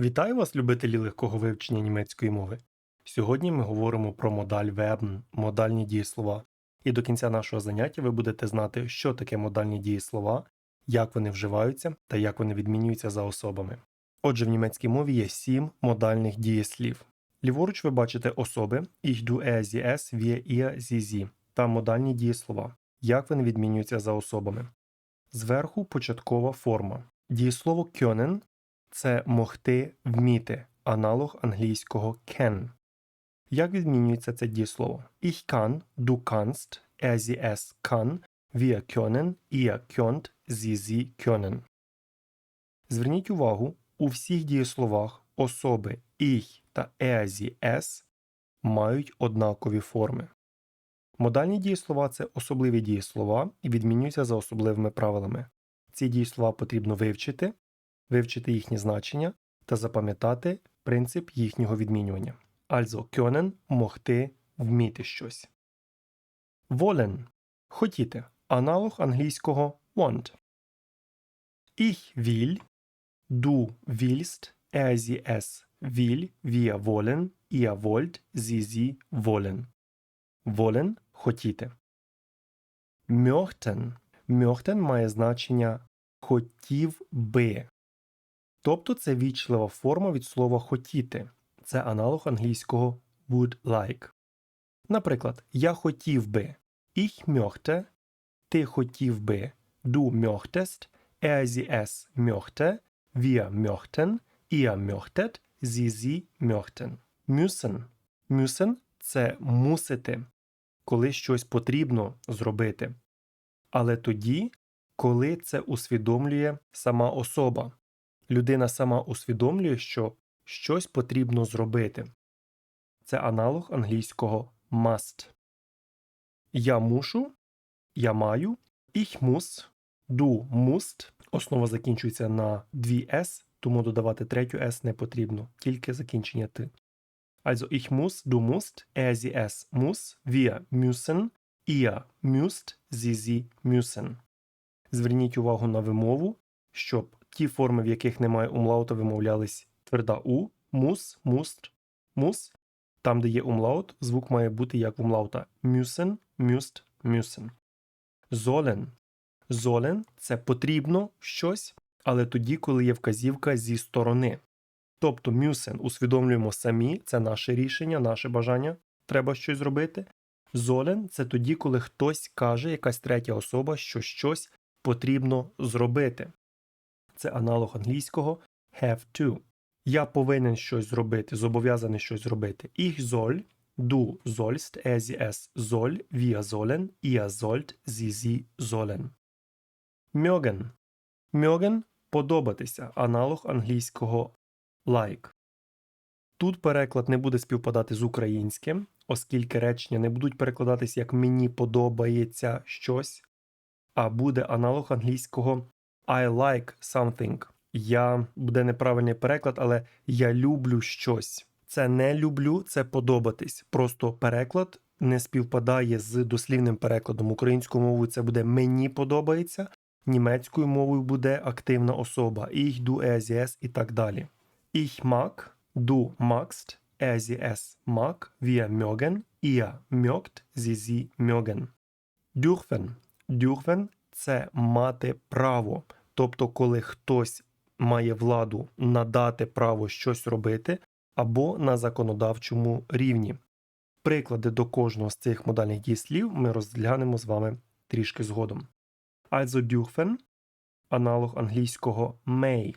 Вітаю вас, любителі легкого вивчення німецької мови. Сьогодні ми говоримо про модаль Verben, модальні дієслова. І до кінця нашого заняття ви будете знати, що таке модальні дієслова, як вони вживаються та як вони відмінюються за особами. Отже, в німецькій мові є сім модальних дієслів. Ліворуч ви бачите особи ich, du, er, sie, es, wir, ihr, sie, sie та модальні дієслова, як вони відмінюються за особами. Зверху початкова форма. Дієслово können це могти вміти, аналог англійського can. Як відмінюється це дієслово? Ich kann, du kannst, er, sie, es kann, wir können, ihr könnt, sie, sie können. Зверніть увагу, у всіх дієсловах особи ich та er, sie, es мають однакові форми. Модальні дієслова це особливі дієслова і відмінюються за особливими правилами. Ці дієслова потрібно вивчити, вивчити їхнє значення та запам'ятати принцип їхнього відмінювання. Also können – могти, вміти щось. Wollen – хотіти. Аналог англійського want. Ich will, du willst, er, sie, es will, wir wollen, ihr wollt, sie, sie wollen. Wollen – хотіти. Möchten. Möchten має значення хотів би. Тобто це вічлива форма від слова хотіти. Це аналог англійського would like. Наприклад, я хотів би. Ich möchte, ти хотів би, du möchtest, er sie es möchte, wir möchten, ihr möchtet, sie sie möchten. Müssen. Müssen – це мусити, коли щось потрібно зробити. Але тоді, коли це усвідомлює сама особа. Людина сама усвідомлює, що щось потрібно зробити. Це аналог англійського must. Я мушу, я маю, ich muss, du musst. Основа закінчується на дві s, тому додавати третю s не потрібно, тільки закінчення ти. Also ich muss, du musst, er, sie, es muss, wir müssen, ihr müsst, sie, sie müssen. Зверніть увагу на вимову, щоб ті форми, в яких немає умлаута, вимовлялись тверда у, мус, муст, мус. Там, де є умлаут, звук має бути як в умлаута müssen, müsst, müssen. Sollen. Sollen – це потрібно щось, але тоді, коли є вказівка зі сторони. Тобто müssen усвідомлюємо самі, це наше рішення, наше бажання, треба щось зробити. Sollen – це тоді, коли хтось каже, якась третя особа, що щось потрібно зробити. Це аналог англійського have to. Я повинен щось зробити, зобов'язаний щось зробити. Ich soll, du sollst, er, sie, es soll, wir sollen, ihr sollt, sie, sie sollen. Mögen. Mögen – подобатися, аналог англійського like. Тут переклад не буде співпадати з українським, оскільки речення не будуть перекладатись як мені подобається щось, а буде аналог англійського I like something. Я буде неправильний переклад, але я люблю щось. Це не люблю, це подобатись. Просто переклад не співпадає з дослівним перекладом. Українською мовою це буде мені подобається, німецькою мовою буде активна особа. Ich, du, sie, es і так далі. Ich mag, du magst, er, sie, es mag, wir mögen, ihr mögt, sie, sie mögen. Dürfen. Dürfen – це мати право. Тобто, коли хтось має владу надати право щось робити або на законодавчому рівні. Приклади до кожного з цих модальних дієслів ми розглянемо з вами трішки згодом. Also dürfen – аналог англійського may.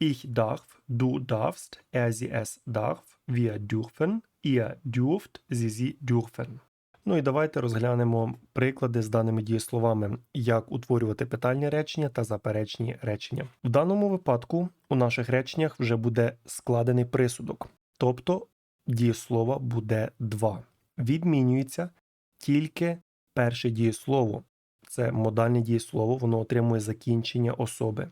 Ich darf, du darfst, er, sie, es darf, wir dürfen, ihr dürft, sie, sie dürfen. Ну і давайте розглянемо приклади з даними дієсловами, як утворювати питальні речення та заперечні речення. В даному випадку у наших реченнях вже буде складений присудок, тобто дієслова буде два. Відмінюється тільки перше дієслово. Це модальне дієслово, воно отримує закінчення особи.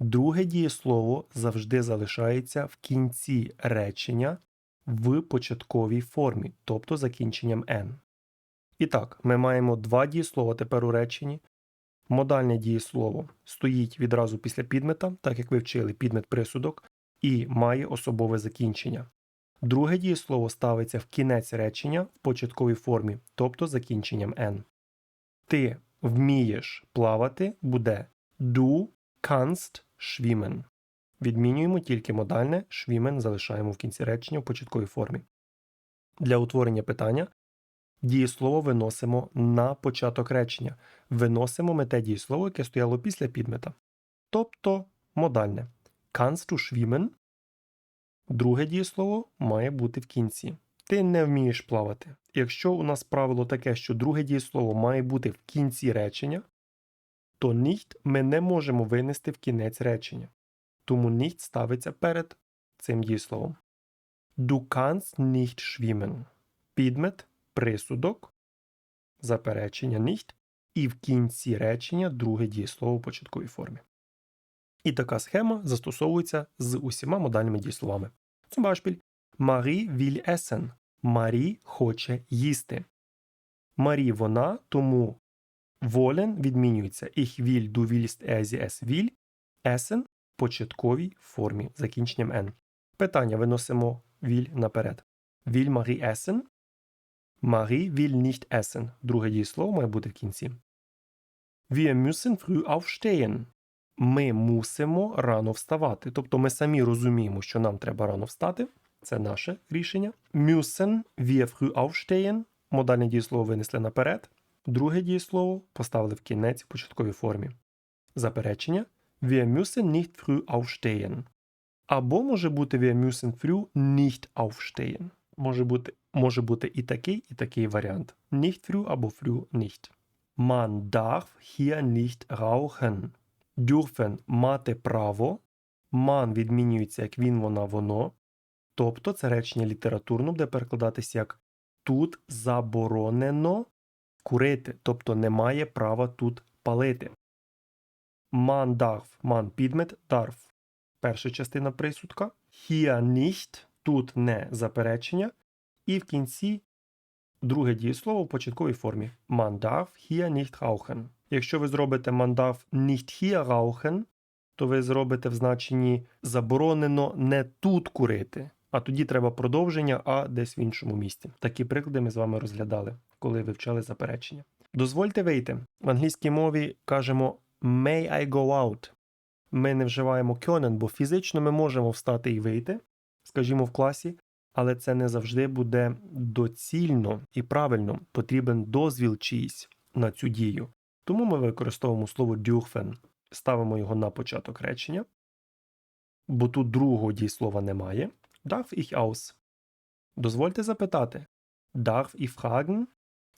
Друге дієслово завжди залишається в кінці речення в початковій формі, тобто закінченням n. І так, ми маємо два дієслова тепер у реченні. Модальне дієслово стоїть відразу після підмета, так як ви вчили підмет присудок, і має особове закінчення. Друге дієслово ставиться в кінець речення в початковій формі, тобто закінченням n. Ти вмієш плавати буде du kannst schwimmen. Відмінюємо тільки модальне schwimmen залишаємо в кінці речення в початковій формі. Для утворення питання дієслово виносимо на початок речення. Виносимо ми те дієслово, яке стояло після підмета. Тобто модальне. Kannst du schwimmen? Друге дієслово має бути в кінці. Ти не вмієш плавати. Якщо у нас правило таке, що друге дієслово має бути в кінці речення, то nicht ми не можемо винести в кінець речення. Тому nicht ставиться перед цим дієсловом. Du kannst nicht schwimmen. Підмет, присудок, заперечення nicht і в кінці речення друге дієслово в початковій формі. І така схема застосовується з усіма модальними дієсловами. Zum Beispiel Marie will essen. Марі хоче їсти. Марі вона, тому волен відмінюється ich will, du willst, er, es will. Essen в початковій формі закінченням n. Питання виносимо will наперед. Will Marie essen? Marie will nicht essen. Друге дієслово має бути в кінці. Wir müssen früh aufstehen. Ми мусимо рано вставати. Тобто ми самі розуміємо, що нам треба рано встати. Це наше рішення. Müssen wir früh aufstehen. Модальне дієслово винесли наперед. Друге дієслово поставили в кінець в початковій формі. Заперечення Wir müssen nicht früh aufstehen. Або може бути Wir müssen früh nicht aufstehen. Може бути, може бути і такий, і такий варіант. Nicht früh або früh nicht. Man darf hier nicht rauchen. Dürfen мати право. Man відмінюється як він, вона, воно. Тобто це речення літературно буде перекладатися як тут заборонено курити, тобто немає права тут палити. Man darf, man підмет, darf. Перша частина присудка. Hier nicht, тут не заперечення. І в кінці друге дієслово в початковій формі. Man darf hier nicht rauchen. Якщо ви зробите man darf nicht hier rauchen, то ви зробите в значенні заборонено не тут курити. А тоді треба продовження, а десь в іншому місці. Такі приклади ми з вами розглядали, коли вивчали заперечення. Дозвольте вийти. В англійській мові кажемо may I go out. Ми не вживаємо können, бо фізично ми можемо встати і вийти, скажімо, в класі, але це не завжди буде доцільно і правильно. Потрібен дозвіл чийсь на цю дію. Тому ми використовуємо слово dürfen. Ставимо його на початок речення, бо тут другого дієслова немає. Darf ich aus? Дозвольте запитати. Darf ich fragen?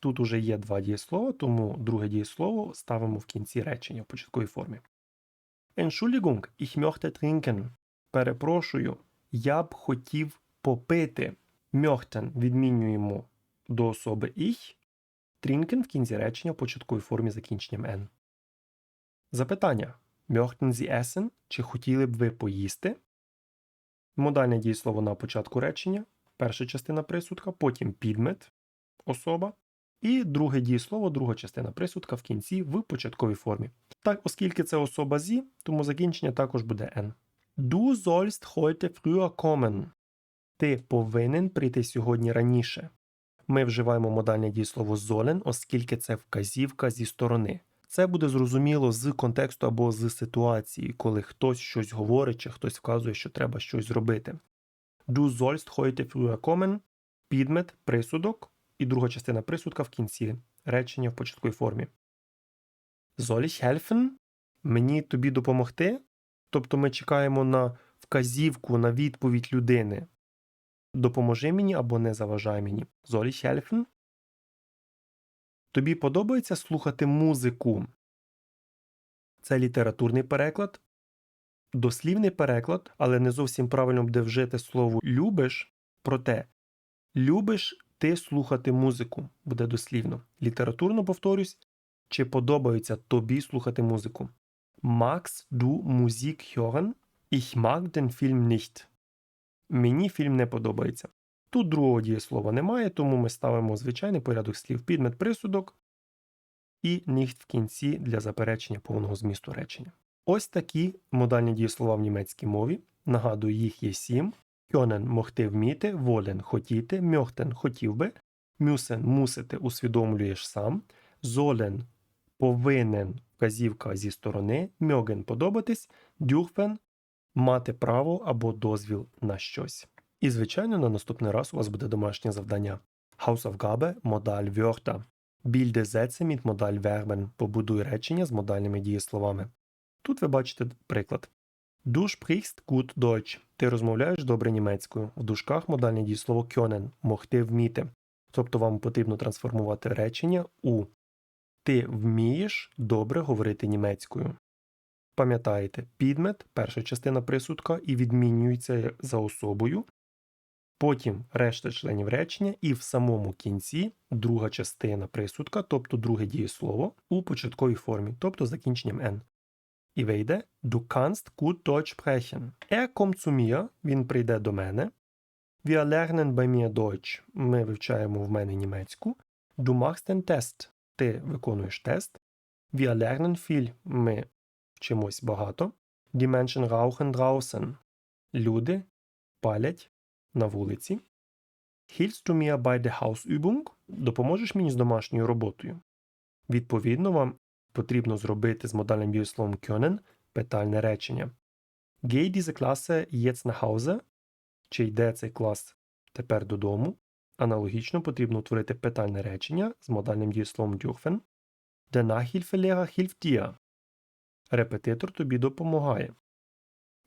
Тут уже є два дієслова, тому друге дієслово ставимо в кінці речення в початковій формі. Entschuldigung, ich möchte trinken. Перепрошую, я б хотів попити. Möchten відмінюємо до особи ich. Trinken в кінці речення в початковій формі закінченням n. Запитання. Möchten Sie essen? Чи хотіли б ви поїсти? Модальне дієслово на початку речення, перша частина присудка, потім підмет, особа, і друге дієслово, друга частина присудка в кінці в початковій формі. Так, оскільки це особа зі, тому закінчення також буде n. Du sollst heute früher kommen. Ти повинен прийти сьогодні раніше. Ми вживаємо модальне дієслово sollen, оскільки це вказівка зі сторони. Це буде зрозуміло з контексту або з ситуації, коли хтось щось говорить чи хтось вказує, що треба щось зробити. Du sollst heute früher kommen, підмет, присудок і друга частина присудка в кінці речення в початковій формі. Soll ich helfen? Мені тобі допомогти? Тобто ми чекаємо на вказівку, на відповідь людини. Допоможи мені або не заважай мені. Ich helfen? Тобі подобається слухати музику? Це літературний переклад, дослівний переклад, але не зовсім правильно буде вжити слово любиш. Проте любиш ти слухати музику буде дослівно. Літературно повторюсь, чи подобається тобі слухати музику. Magst du Musik hören? Ich mag den Film nicht. Мені фільм не подобається. Тут другого дієслова немає, тому ми ставимо звичайний порядок слів підмет присудок і nicht в кінці для заперечення повного змісту речення. Ось такі модальні дієслова в німецькій мові. Нагадую, їх є сім. Können – могти вміти, wollen – хотіти, möchten – хотів би, müssen – мусити усвідомлюєш сам, sollen – повинен вказівка зі сторони, mögen – подобатись, dürfen – мати право або дозвіл на щось. І, звичайно, на наступний раз у вас буде домашнє завдання. Hausaufgabe – модаль Wörter. Bilde Sätze mit Modal Verben. Побудуй речення з модальними дієсловами. Тут ви бачите приклад. Du sprichst gut Deutsch. Ти розмовляєш добре німецькою. В дужках модальне дієслово können – могти вміти. Тобто вам потрібно трансформувати речення у Ти вмієш добре говорити німецькою. Пам'ятаєте, підмет, перша частина присудка, і відмінюється за особою. Потім решта членів речення, і в самому кінці друга частина присудка, тобто друге дієслово, у початковій формі, тобто закінченням n. І вийде Du kannst gut Deutsch sprechen. Er kommt zu mir, він прийде до мене. Wir lernen bei mir Deutsch. Ми вивчаємо в мене німецьку. Du machst den Test. Ти виконуєш тест. Wir lernen viel. Ми вчимось багато. Die Menschen rauchen draußen. Люди палять на вулиці. Hilfst du mir bei der Hausübung? Допоможеш мені з домашньою роботою. Відповідно, вам потрібно зробити з модальним дієсловом können питальне речення. Geh diese Klasse jetzt nach Hause? Чи йде цей клас тепер додому? Аналогічно потрібно утворити питальне речення з модальним дієсловом dürfen. Der Nachhilfelehrer. Репетитор тобі допомагає.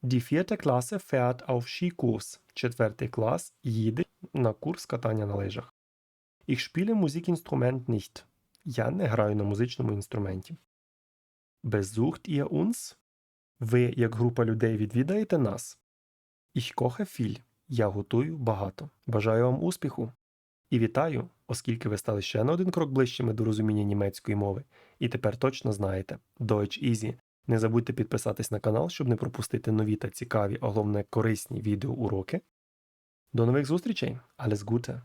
Die vierte Klasse fährt auf Skikurs. Четвертий клас їде на курс катання на лижах. Ich spiele Musikinstrument nicht. Я не граю на музичному інструменті. Besucht ihr uns? Ви, як група людей, відвідаєте нас? Ich koche viel. Я готую багато. Бажаю вам успіху. І вітаю, оскільки ви стали ще на один крок ближчими до розуміння німецької мови. І тепер точно знаєте Deutsch Easy. Не забудьте підписатись на канал, щоб не пропустити нові та цікаві, а головне корисні відеоуроки. До нових зустрічей! Alles Gute!